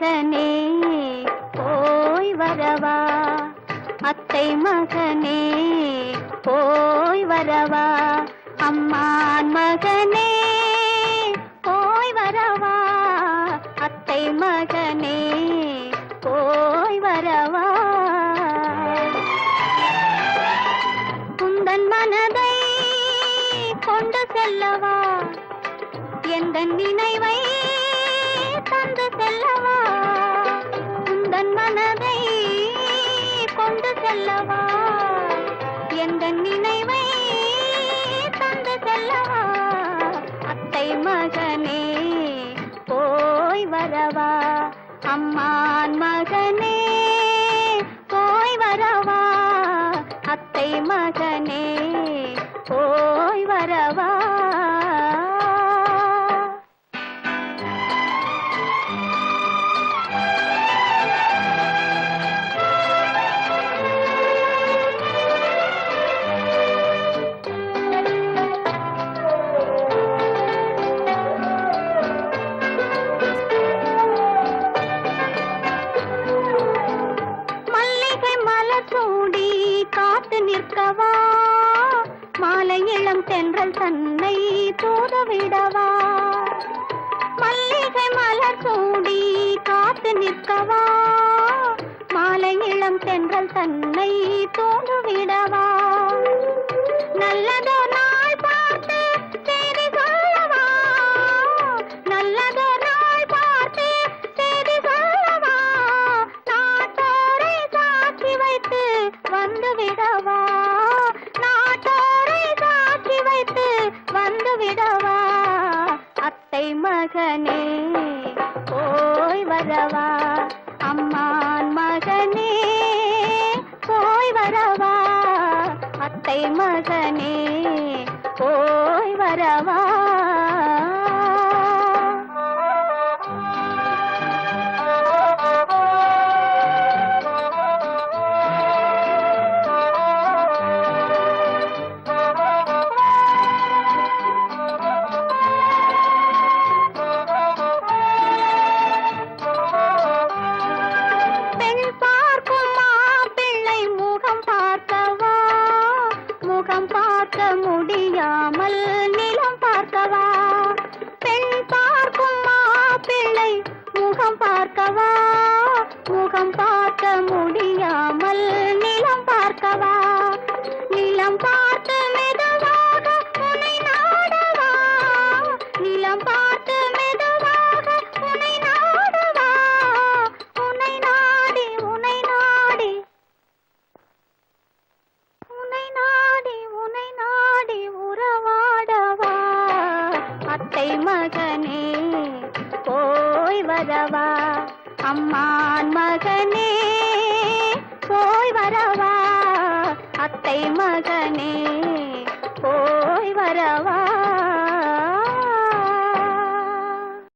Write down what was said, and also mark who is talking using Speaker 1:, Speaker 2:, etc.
Speaker 1: மகனே போய் வரவா. அத்தை மகனே போய் வரவா. அம்மான் மகனே போய் வரவா. அத்தை மகனே போய் வரவா. குந்தன் மனதை கொண்டு செல்லவா. எந்த நினைவை தந்து செல்லவா. செல்லவா? எந்த நினைவை தந்து செல்லவா? அத்தை மகனே போய் வரவா? அம்மான் மகனே போய் வரவா? அத்தை மகனே காத்து நிற்கவா? மாலை இளம் தென்றல் தன்னை தூதவிடவா? மல்லிகை மலர் சூடி காத்து நிற்கவா? மாலை இளம் தென்றல் தன்னை தூதுவிடவா? மகனே போய் வரவா? அம்மான் மகனே போய் வரவா? அத்தை மகனே வேளை முகம் பார்க்கவா? முகம் பார்க்க முடியாமல் நிலம் பார்க்கவா? நிலம் பார்த்து மெதுவாக உனை நாடவா? நிலம் பார்த்து மெதுவாக உனை நாடவா? உனை நாடி உனை நாடி. உனை நாடி உனை நாடி உறவாடவா? அத்தை மகனே வரவா? அம்மான் மகனே போய் வரவா? அத்தை மகனே போய் வரவா?